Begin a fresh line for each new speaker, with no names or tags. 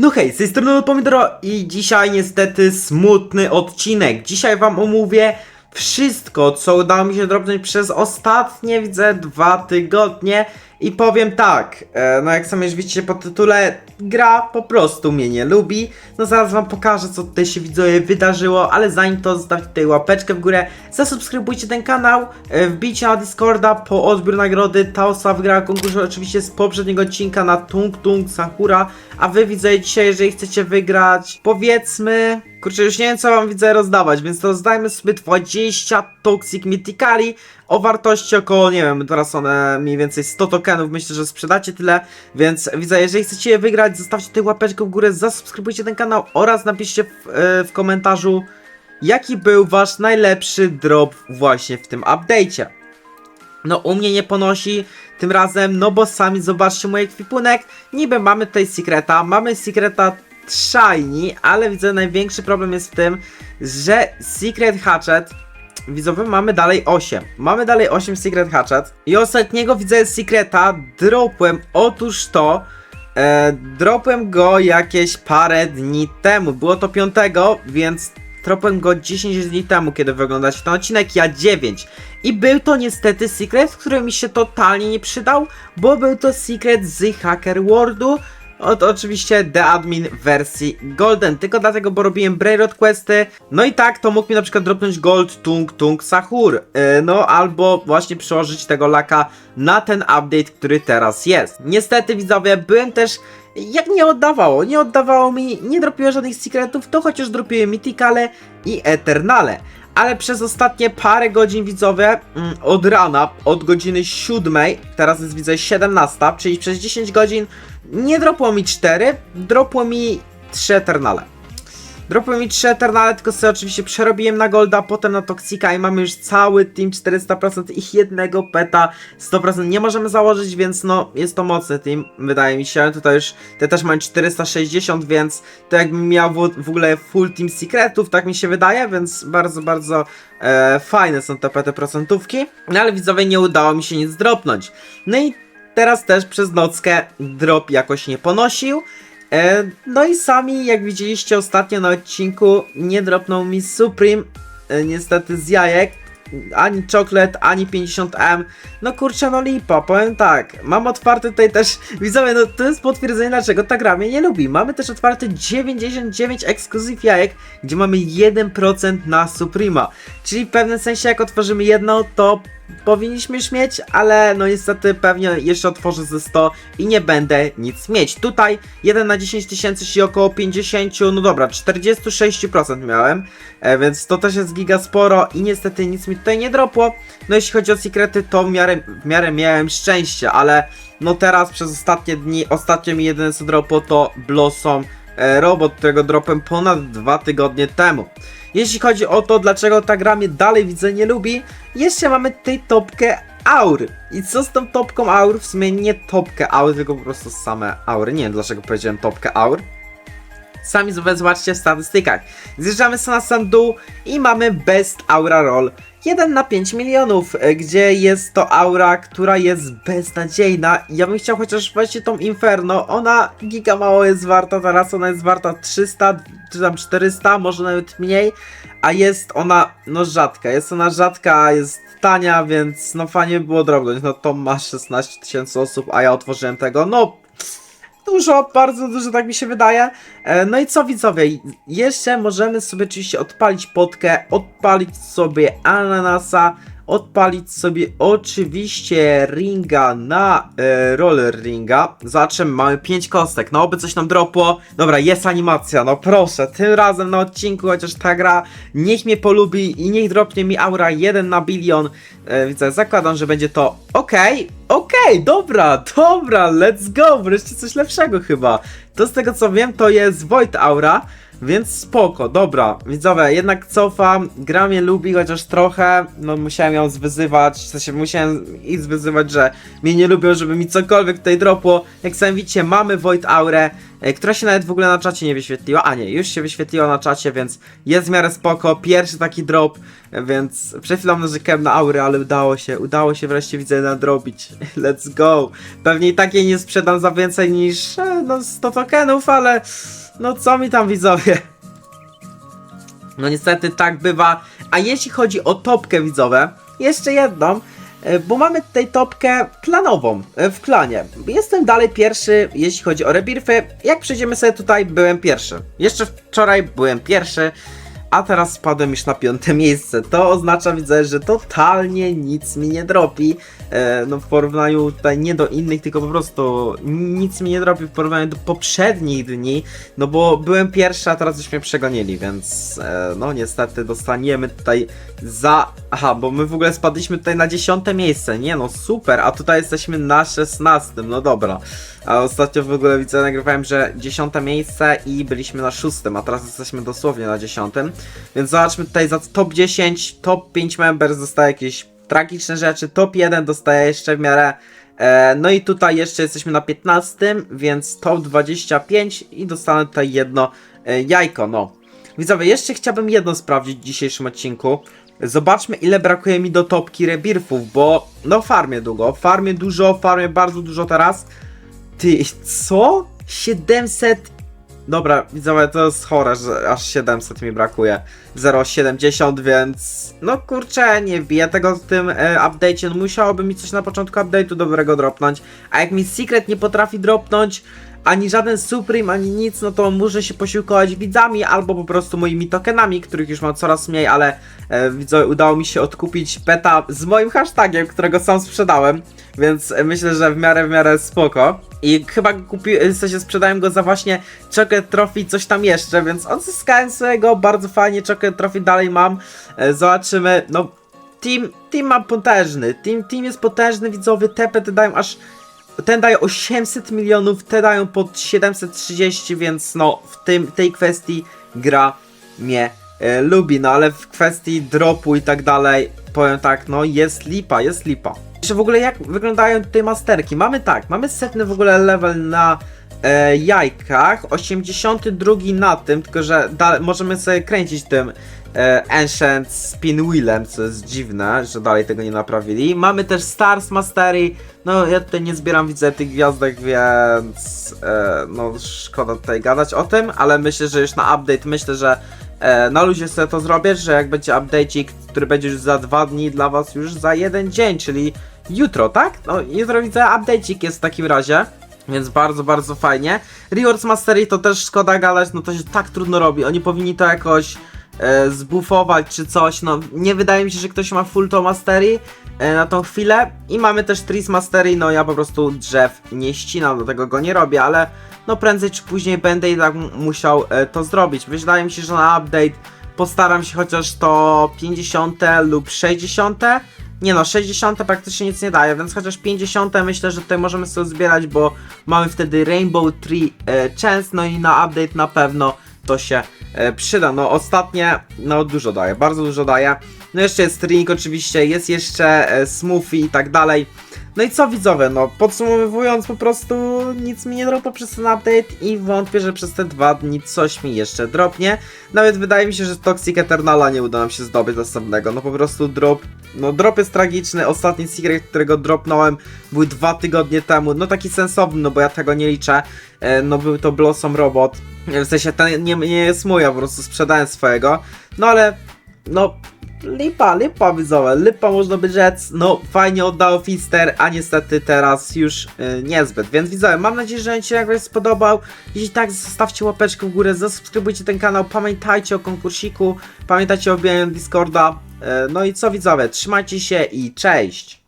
No hej, z tej strony Pomidoro i dzisiaj niestety smutny odcinek. Dzisiaj wam omówię wszystko, co udało mi się dropnąć przez ostatnie, widzę, dwa tygodnie. I powiem tak, e, no jak sami już widzicie po tytule, gra po prostu mnie nie lubi. No zaraz wam pokażę, co tutaj się widzowie wydarzyło, ale zanim to zostawcie tutaj łapeczkę w górę, zasubskrybujcie ten kanał, e, wbijcie na Discorda po odbiór nagrody. Ta osoba wygrała konkurs oczywiście z poprzedniego odcinka na Tung Tung Sakura, a wy widzę dzisiaj, jeżeli chcecie wygrać, powiedzmy... Kurczę, już nie wiem co wam widzę rozdawać, więc rozdajmy sobie 20 Toxic Mythicali o wartości około, nie wiem, teraz one mniej więcej 100 tokenów, myślę, że sprzedacie tyle, więc widzę, jeżeli chcecie je wygrać, zostawcie tutaj łapeczkę w górę, zasubskrybujcie ten kanał oraz napiszcie w, e, w komentarzu, jaki był wasz najlepszy drop właśnie w tym update'cie. No u mnie nie ponosi tym razem, no bo sami zobaczcie mój ekwipunek. Niby mamy tutaj Secreta, mamy Secreta Shiny, ale widzę największy problem jest w tym, że Secret Hatchet Widzowie, mamy dalej 8. Mamy dalej 8 Secret Hatchet. I ostatniego widzę Secreta dropłem. Otóż to. E, dropłem go jakieś parę dni temu. Było to 5, więc dropłem go 10 dni temu, kiedy wyglądacie ten odcinek. Ja 9. I był to niestety secret, który mi się totalnie nie przydał, bo był to secret z Hacker Worldu. Od oczywiście The Admin wersji Golden, tylko dlatego, bo robiłem Brainrot questy. No i tak to mógł mi na przykład dropnąć Gold Tung Tung Sahur. Yy, no albo właśnie przełożyć tego laka na ten update, który teraz jest. Niestety widzowie, byłem też jak nie oddawało, nie oddawało mi, nie dropiło żadnych secretów, to chociaż dropiły Mythicale i Eternale. Ale przez ostatnie parę godzin widzowie, mm, od rana, od godziny 7, teraz jest widzę 17, czyli przez 10 godzin nie dropło mi 4, dropło mi 3 Eternale. Dropły mi 3 Eternale, tylko sobie oczywiście przerobiłem na Golda, potem na Toxika i mamy już cały team 400% ich jednego peta 100% nie możemy założyć, więc no jest to mocny team, wydaje mi się. Tutaj już te też mają 460, więc to jakbym miał w, w ogóle full team secretów, tak mi się wydaje, więc bardzo, bardzo e, fajne są te pety procentówki. No ale widzowie nie udało mi się nic dropnąć. No i teraz też przez nockę drop jakoś nie ponosił. E, no i sami, jak widzieliście ostatnio na odcinku, nie dropnął mi Supreme, e, niestety z jajek, ani Chocolate, ani 50M. No kurczę, no lipa, powiem tak. Mam otwarty tutaj też, widzowie, no to jest potwierdzenie, dlaczego ta gra mnie nie lubi. Mamy też otwarte 99 ekskluzyw jajek, gdzie mamy 1% na Suprema. Czyli w pewnym sensie, jak otworzymy jedno, to powinniśmy już mieć, ale no niestety pewnie jeszcze otworzę ze 100 i nie będę nic mieć. Tutaj 1 na 10 tysięcy, czyli około 50, no dobra, 46% miałem, e, więc to też jest giga sporo i niestety nic mi tutaj nie dropło. No jeśli chodzi o sekrety, to w miarę, w miarę miałem szczęście, ale no teraz przez ostatnie dni, ostatnio mi jedyne co dropło to Blossom e, Robot, którego dropłem ponad dwa tygodnie temu. Jeśli chodzi o to, dlaczego ta gra mnie dalej widzę nie lubi, jeszcze mamy tutaj topkę aur. I co z tą topką aur? W sumie nie topkę aur, tylko po prostu same aury. Nie wiem dlaczego powiedziałem topkę aur. Sami zobaczcie w statystykach. Zjeżdżamy sobie na sam dół i mamy Best Aura Roll 1 na 5 milionów, e, gdzie jest to aura, która jest beznadziejna. Ja bym chciał chociaż właśnie tą Inferno, ona giga mało jest warta, teraz ona jest warta 300 czy tam 400, może nawet mniej, a jest ona no rzadka, jest ona rzadka, jest tania, więc no fajnie by było drobność, no to ma 16 tysięcy osób, a ja otworzyłem tego, no dużo, bardzo dużo, tak mi się wydaje. E, No i co widzowie, jeszcze możemy sobie oczywiście odpalić potkę, odpalić sobie ananasa, odpalić sobie oczywiście ringa na e, roller ringa. Zobaczymy, mamy 5 kostek, no oby coś nam dropło. Dobra, jest animacja, no proszę, tym razem na odcinku, chociaż ta gra niech mnie polubi i niech dropnie mi aura 1 na bilion. E, widzę, zakładam, że będzie to okej, okej, dobra, dobra, let's go, wreszcie coś lepszego chyba. To z tego co wiem, to jest Void Aura. Więc spoko, dobra, widzowie, jednak cofam, gra mnie lubi chociaż trochę, no musiałem ją zwyzywać, w sensie musiałem ich zwyzywać, że mnie nie lubią, żeby mi cokolwiek tutaj dropło. Jak sami widzicie, mamy Void Aurę, e, która się nawet w ogóle na czacie nie wyświetliła, a nie, już się wyświetliła na czacie, więc jest w miarę spoko, pierwszy taki drop, e, więc przed chwilą narzekałem na Aurę, ale udało się, udało się wreszcie widzę nadrobić, let's go. Pewnie i takiej nie sprzedam za więcej niż, e, no 100 tokenów, ale... No co mi tam widzowie? No niestety tak bywa. A jeśli chodzi o topkę widzowe, jeszcze jedną, e, bo mamy tutaj topkę klanową e, w klanie. Jestem dalej pierwszy, jeśli chodzi o rebirfy. Jak przejdziemy sobie tutaj, byłem pierwszy. Jeszcze wczoraj byłem pierwszy, a teraz spadłem już na piąte miejsce. To oznacza, widzę, że totalnie nic mi nie dropi. E, no w porównaniu tutaj nie do innych, tylko po prostu nic mi nie dropi w porównaniu do poprzednich dni. No bo byłem pierwszy, a teraz już mnie przegonili, więc e, no niestety dostaniemy tutaj za... Aha, bo my w ogóle spadliśmy tutaj na dziesiąte miejsce. Nie no, super, a tutaj jesteśmy na szesnastym, no dobra. A ostatnio w ogóle widzę, nagrywałem, że dziesiąte miejsce i byliśmy na szóstym, a teraz jesteśmy dosłownie na dziesiątym. Więc zobaczmy tutaj za top 10, top 5 members dostaje jakieś tragiczne rzeczy, top 1 dostaje jeszcze w miarę E, no i tutaj jeszcze jesteśmy na 15, więc top 25 i dostanę tutaj jedno e, jajko, no. Widzowie, jeszcze chciałbym jedno sprawdzić w dzisiejszym odcinku. Zobaczmy ile brakuje mi do topki rebirfów, bo no farmię długo, farmię dużo, farmię bardzo dużo teraz. Ty, co? 700 Dobra, widzowie, to jest chore, że aż 700 mi brakuje. 0,70, więc no kurczę, nie wbiję tego w tym e, update'cie. No musiałoby mi coś na początku update'u dobrego dropnąć. A jak mi Secret nie potrafi dropnąć, ani żaden Supreme, ani nic, no to muszę się posiłkować widzami albo po prostu moimi tokenami, których już mam coraz mniej, ale e, widzowie, udało mi się odkupić peta z moim hashtagiem, którego sam sprzedałem, więc myślę, że w miarę, w miarę spoko. I chyba go kupi, w sensie sprzedałem go za właśnie Chocolate Trophy, coś tam jeszcze, więc odzyskałem sobie go, bardzo fajnie, Chocolate Trophy dalej mam, e, zobaczymy, no Team, team ma potężny, team, team jest potężny, widzowie, te pety dają aż ten daje 800 milionów, te dają pod 730, więc no w tym, tej kwestii gra mnie e, lubi, no ale w kwestii dropu i tak dalej, powiem tak, no jest lipa, jest lipa. Jeszcze w ogóle jak wyglądają tutaj masterki? Mamy tak, mamy setny w ogóle level na e, jajkach, 82 na tym, tylko że możemy sobie kręcić tym e, Ancient Spin Wheelem, co jest dziwne, że dalej tego nie naprawili. Mamy też Stars Mastery, no ja tutaj nie zbieram, widzę tych gwiazdek, więc e, no szkoda tutaj gadać o tym, ale myślę, że już na update, myślę, że e, na luzie sobie to zrobię, że jak będzie update'ik, który będzie już za dwa dni, dla was już za jeden dzień, czyli jutro, tak? No jutro widzę update'ik jest w takim razie. Więc bardzo, bardzo fajnie. Rewards Mastery to też szkoda gadać, no to się tak trudno robi. Oni powinni to jakoś e, zbufować czy coś. No nie wydaje mi się, że ktoś ma full to Mastery e, na tą chwilę. I mamy też Trees Mastery, no ja po prostu drzew nie ścinam, do tego go nie robię, ale no prędzej czy później będę i tak musiał e, to zrobić. Wydaje mi się, że na update postaram się chociaż to 50 lub 60. Nie no, 60 praktycznie nic nie daje, więc chociaż 50 myślę, że tutaj możemy sobie zbierać, bo mamy wtedy Rainbow Tree e, Chance, no i na update na pewno to się e, przyda. No ostatnie, no dużo daje, bardzo dużo daje. No jeszcze jest Ring oczywiście, jest jeszcze e, Smoothie i tak dalej. No i co widzowie, no podsumowując po prostu nic mi nie dropło przez ten update i wątpię, że przez te dwa dni coś mi jeszcze dropnie. Nawet wydaje mi się, że Toxic Eternala nie uda nam się zdobyć następnego, no po prostu drop, no drop jest tragiczny, ostatni secret, którego dropnąłem był dwa tygodnie temu, no taki sensowny, no bo ja tego nie liczę, e, no był to Blossom Robot, w sensie ten nie, nie jest mój, ja po prostu sprzedałem swojego, no ale no lipa, lipa widzowie, lipa można by rzec, no fajnie oddało Fister, a niestety teraz już y, niezbyt, więc widzowie, mam nadzieję, że się jakoś spodobał, jeśli tak, zostawcie łapeczkę w górę, zasubskrybujcie ten kanał, pamiętajcie o konkursiku, pamiętajcie o wbijaniu Discorda, y, no i co widzowie, trzymajcie się i cześć!